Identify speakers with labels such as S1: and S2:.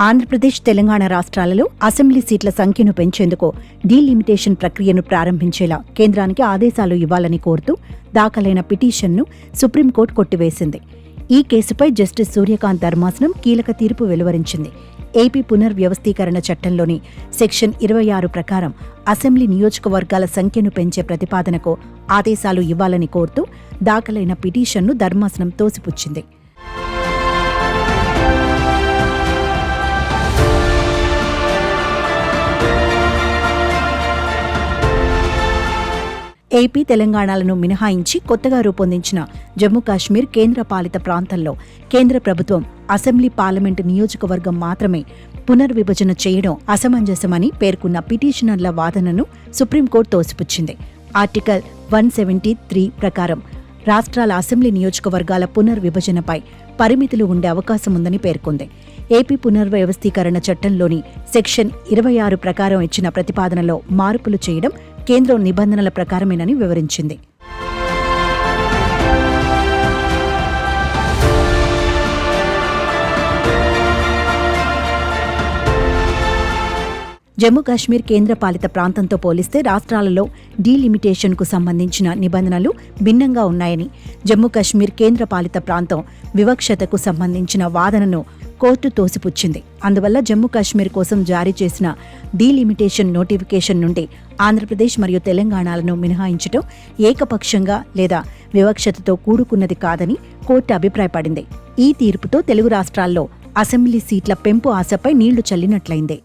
S1: ఆంధ్రప్రదేశ్ తెలంగాణ రాష్ట్రాలలో అసెంబ్లీ సీట్ల సంఖ్యను పెంచేందుకు డీలిమిటేషన్ ప్రక్రియను ప్రారంభించేలా కేంద్రానికి ఆదేశాలు ఇవ్వాలని కోరుతూ దాఖలైన పిటిషన్ను సుప్రీంకోర్టు కొట్టివేసింది. ఈ కేసుపై జస్టిస్ సూర్యకాంత్ ధర్మాసనం కీలక తీర్పు వెలువరించింది. ఏపీ పునర్వ్యవస్థీకరణ చట్టంలోని సెక్షన్ ఇరవై ఆరు ప్రకారం అసెంబ్లీ నియోజకవర్గాల సంఖ్యను పెంచే ప్రతిపాదనకు ఆదేశాలు ఇవ్వాలని కోరుతూ దాఖలైన పిటిషన్ను ధర్మాసనం తోసిపుచ్చింది. ఏపీ తెలంగాణలను మినహాయించి కొత్తగా రూపొందించిన జమ్మూ కాశ్మీర్ కేంద్ర పాలిత ప్రాంతంలో కేంద్ర ప్రభుత్వం అసెంబ్లీ పార్లమెంటు నియోజకవర్గం మాత్రమే పునర్విభజన చేయడం అసమంజసమని పేర్కొన్న పిటిషనర్ల వాదనను సుప్రీంకోర్టు తోసిపుచ్చింది. ఆర్టికల్ వన్ సెవెంటీ త్రీ ప్రకారం రాష్ట్రాల అసెంబ్లీ నియోజకవర్గాల పునర్విభజనపై పరిమితులు ఉండే అవకాశం ఉందని పేర్కొంది. ఏపీ పునర్వ్యవస్థీకరణ చట్టంలోని సెక్షన్ ఇరవై ఆరు ప్రకారం ఇచ్చిన ప్రతిపాదనలో మార్పులు చేయడం కేంద్రం నిబంధనల ప్రకారమేనని వివరించింది. జమ్మూ కాశ్మీర్ కేంద్ర పాలిత ప్రాంతంతో పోలిస్తే రాష్ట్రాలలో డీలిమిటేషన్కు సంబంధించిన నిబంధనలు భిన్నంగా ఉన్నాయని జమ్మూ కాశ్మీర్ కేంద్ర పాలిత ప్రాంతం వివక్షతకు సంబంధించిన వాదనను కోర్టు తోసిపుచ్చింది. అందువల్ల జమ్మూ కాశ్మీర్ కోసం జారీ చేసిన డీలిమిటేషన్ నోటిఫికేషన్ నుండి ఆంధ్రప్రదేశ్ మరియు తెలంగాణలను మినహాయించడం ఏకపక్షంగా లేదా వివక్షతతో కూడుకున్నది కాదని కోర్టు అభిప్రాయపడింది. ఈ తీర్పుతో తెలుగు రాష్ట్రాల్లో అసెంబ్లీ సీట్ల పెంపు ఆశపై నీళ్ళు చల్లినట్లయింది.